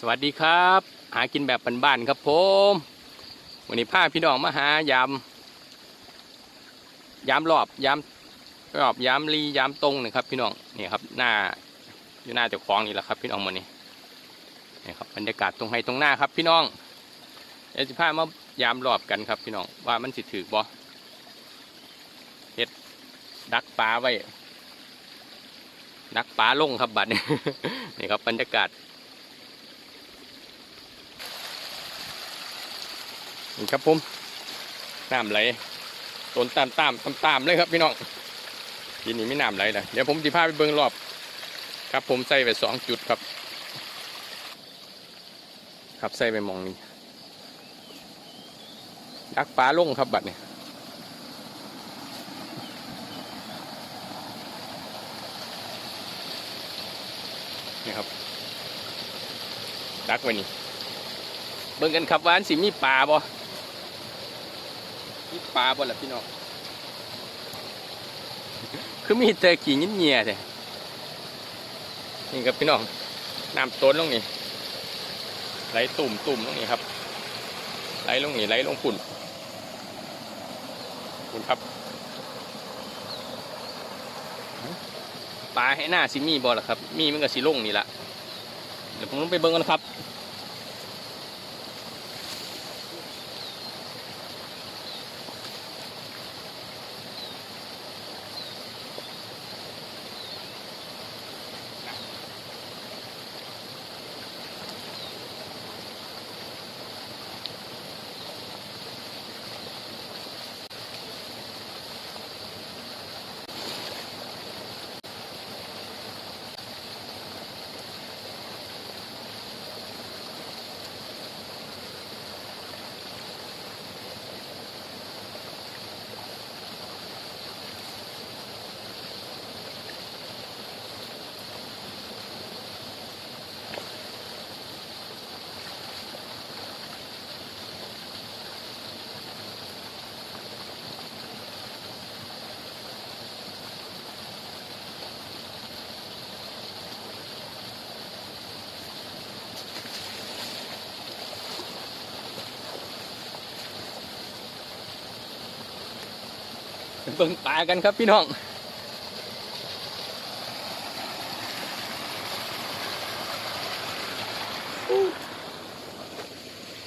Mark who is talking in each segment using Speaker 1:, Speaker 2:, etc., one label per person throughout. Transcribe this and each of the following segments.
Speaker 1: สวัสดีครับ หากินแบบบ้านๆครับผมวันนี้พาพี่น้องมาหายามยามรอบยามรอบยามรียามตรงนะครับ พี่น้องนี่ครับหน้าอยู่หน้าเจ้าของนี่แหละครับพี่น้องวันนี้นี่ครับบรรยากาศตรงให้ตรงหน้าครับ พี่น้องเดี๋ยวจะพามายามรอบกันครับ พี่น้องว่ามันสิถือบ่เฮ็ดดักปลาไว้ดักปลาลงครับบัดนี้นี่ครับบรรยากาศ นี่ครับผมน้ำไหลต้นตามตามตามตามเลยครับพี่น้องทีนี้ไม่น้ำไหลเลยเดี๋ยวผมจะพาไปเบิ้งรอบ ครับผมใส่ไปสองจุดครับ ครับใส่ไปมองนี้ดักปลาลงครับบัดเนี้นี่ครับดักไว้นี่เบิ่งกันครับว่าอันสิมีปลาบ่ มีปลาบ่ล่ะพี่น้องคือมีแต่กี่ยิ้มเงียแต่นี่ครับพี่น้องน้ำต้นลงนี่ไหลตุ่มตุ่มลงนี่ครับ ไหลลงนี่ไหลลงฝุ่นฝุ่นครับปลาให้หน้าสิมีบ่ล่ะครับ มีมันก็สิลงนี่ละเดี๋ยวผมลงไปเบิ่งกันครับ เบิ่งปลากันครับพี่น้อง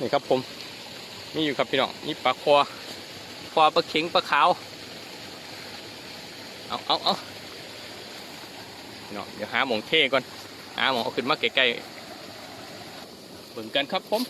Speaker 1: นี่ครับผมมีอยู่ครับพี่น้องมีปลาคอคอปลาเข็งปลาขาวเอาเอาเอาพี่น้องเดี๋ยวหาหมองเท่ก่อนหาหมองเอาขึ้นมาใกล้ๆเบิ่งกันครับผม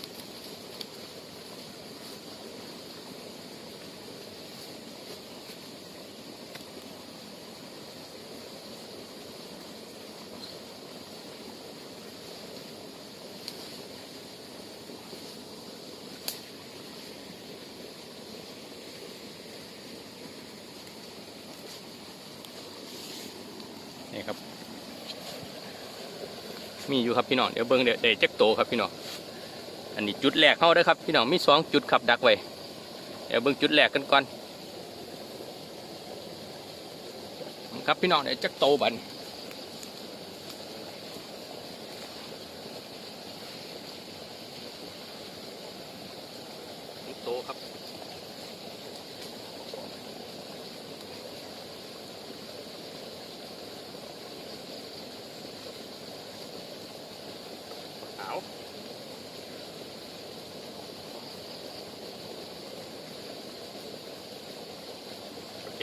Speaker 1: นี่ครับ มีอยู่ครับพี่น้องเดี๋ยวเบิ้งเดี๋ยวเดี๋ยวจักโตครับพี่น้องอันนี้จุดแรกเข้าเด้ครับพี่น้องมีสองจุดขับดักไว้เดี๋ยวเบิ้งจุดแรกกันก่อนครับพี่น้องเดี๋ยวจักโตบันโตครับ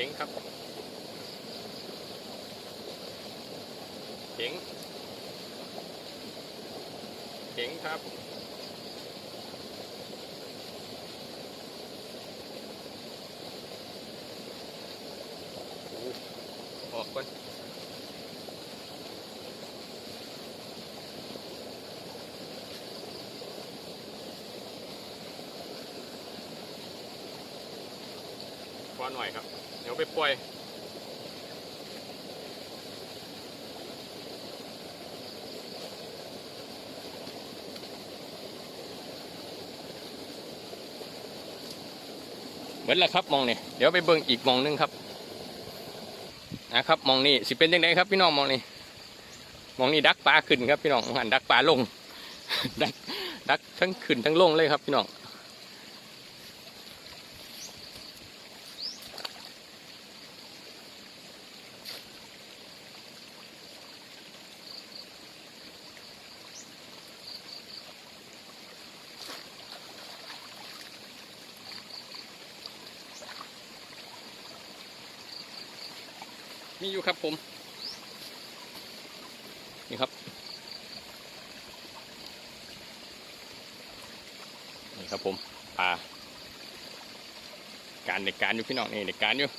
Speaker 1: จ๋งครับเจ๋งเจ๋งครับอ้ออกก่อนพอหน่อยครับ ไปปล่อยเหมือนล้วครับมองนี่เดี๋ยวไปเบิ่งอีกมองหนึงครับนะครับมองนี่สิเป็นยังไงครับพี่น้องมองนี่มองนี่ดักปลาขึ้นครับพี่น้องหันดักปลาลงดักดักทั้งขึ้นทั้งลงเลยครับพี่น้อง มีอยู่ครับผม นี่ครับ นี่ครับผมปลาการเด็กการอยู่พี่น้องนี่เด็กการอยู่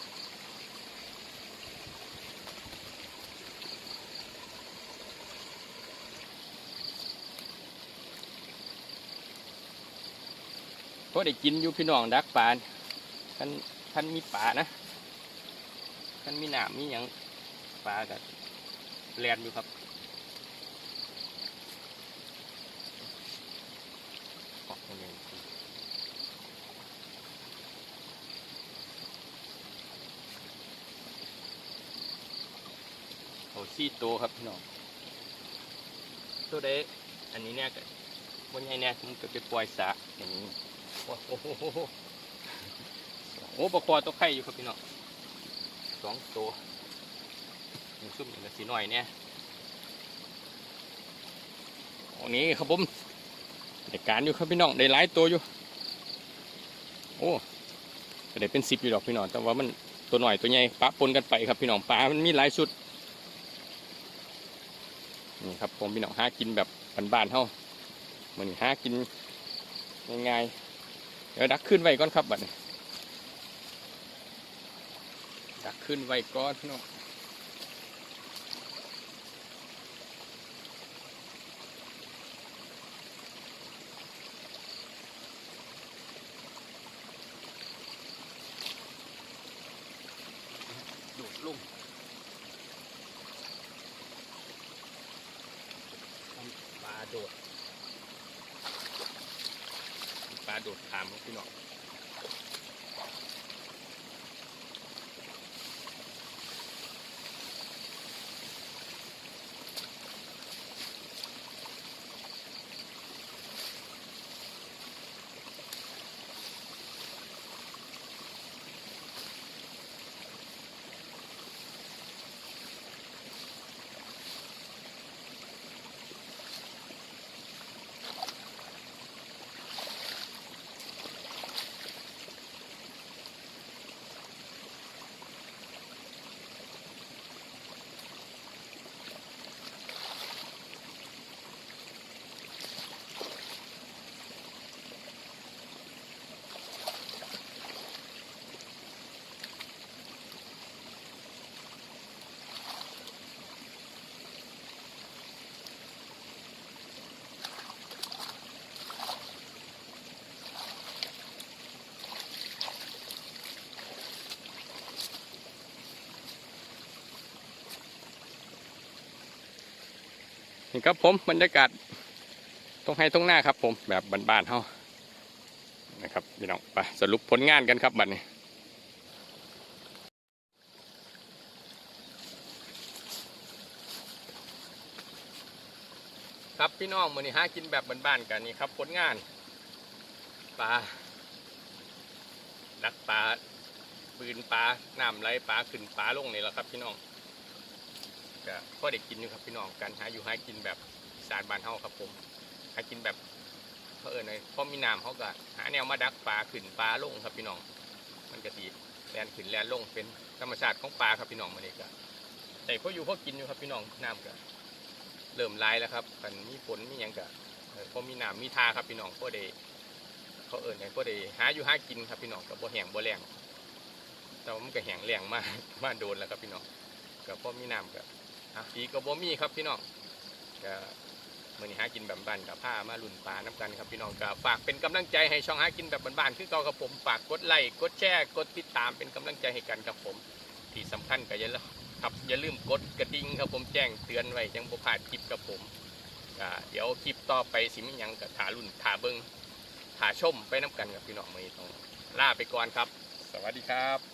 Speaker 1: ก็ได้กินอยู่พี่น้องดักปลาท่านท่านมีปลานะ ท่านมีหนามมีหยังปลากับแลนอยู่ครับออกตรงนี้โอ้ซี่ตัวครับพี่น้องตัวเด็อันนี้เนี่ยก็บนใหญ่เนี่ยผมก็ไปปล่อยสระอย่างนี้ โอ้โหโอ้โหโอ้โหโอ้ปลาคอตัวไข่อยู่ครับพี่น้อง สองตัวมีซุ่มหนึ่งกับสีหน่อยเนี่ยอันนี้ครับผมได้การอยู่ครับพี่น้องได้หลายตัวอยู่ โอ้ก็ได้เป็นสิบอยู่ดอกพี่น้องแต่ว่ามันตัวหน่อยตัวใหญ่ปะปนกันไปครับพี่น้องปลามันมีหลายชุดนี่ครับผมพี่น้องหากินแบบบ้านๆเท่าเหมือนหากินง่ายๆเดี๋ยวดักขึ้นไว้ก่อนครับบัดนี้ ดักขึ้นไว้ก่อนพี่น้องโดดลงปลาโดดปลาโดดขามพี่น้อง นี่ครับผมบรรยากาศตรงให้ตรงหน้าครับ ผมแบบบ้านๆเฮานะครับพี่น้องไปสรุปผลงานกันครับบัดนี้ครับพี่น้องมื้อนี้หากินแบบบ้านๆกันนี่ครับ ผลงานปลาดักปลาปืนปลาน้ำไหลปลาขึ้นปลาลงนี่แหละครับพี่น้อง ก็พอได้กินอยู่ครับพี่น้องการหาอยู่หากินแบบสานบ้านเฮาครับผมหากินแบบเพอเอิญเลยพอมีน้ำเขาก็หาแนวมาดักปลาขึ้นปลาลงครับพี่น้อง มันก็สีแลนขึ้นแลนลงเป็นธรรมชาติของปลาครับพี่น้องมันเองก็แต่พออยู่พอกินอยู่ครับพี่น้องน้ำก็เริ่มลายแล้วครับมันมีฝนมียังกะเออพอมีน้ำมีทาครับพี่น้องก็ได้เขาเอิญไงก็ได้หาอยู่หากินครับพี่น้องกับบ่แห้งบ่แรงแต่ว่ามันก็แห้งแรงมากมาโดนแล้วครับพี่น้องกับพอมีน้ำกับ ปีก็บ่มีครับพี่น้องก็มือนี้หากินแบบบ้านกับผ้ามาลุ่นปลาน้ำกันครับพี่น้องก็ฝากเป็นกำลังใจให้ช่องหากินแบบบ้านๆคือเก่าครับผมฝากกดไลค์กดแชร์กดติดตามเป็นกำลังใจให้กันครับผม ที่สำคัญก็อย่าลืมครับอย่าลืมกดกระดิ่งครับผมแจ้งเตือนไว้ยังบ่พลาดคลิปกับผมอ่าเดี๋ยวคลิปต่อไปสิมีหยังกับถารุ่นถาเบิงถาชมไปน้ำกันกับพี่น้องมือนี้ต้องลาไปก่อนครับ สวัสดีครับ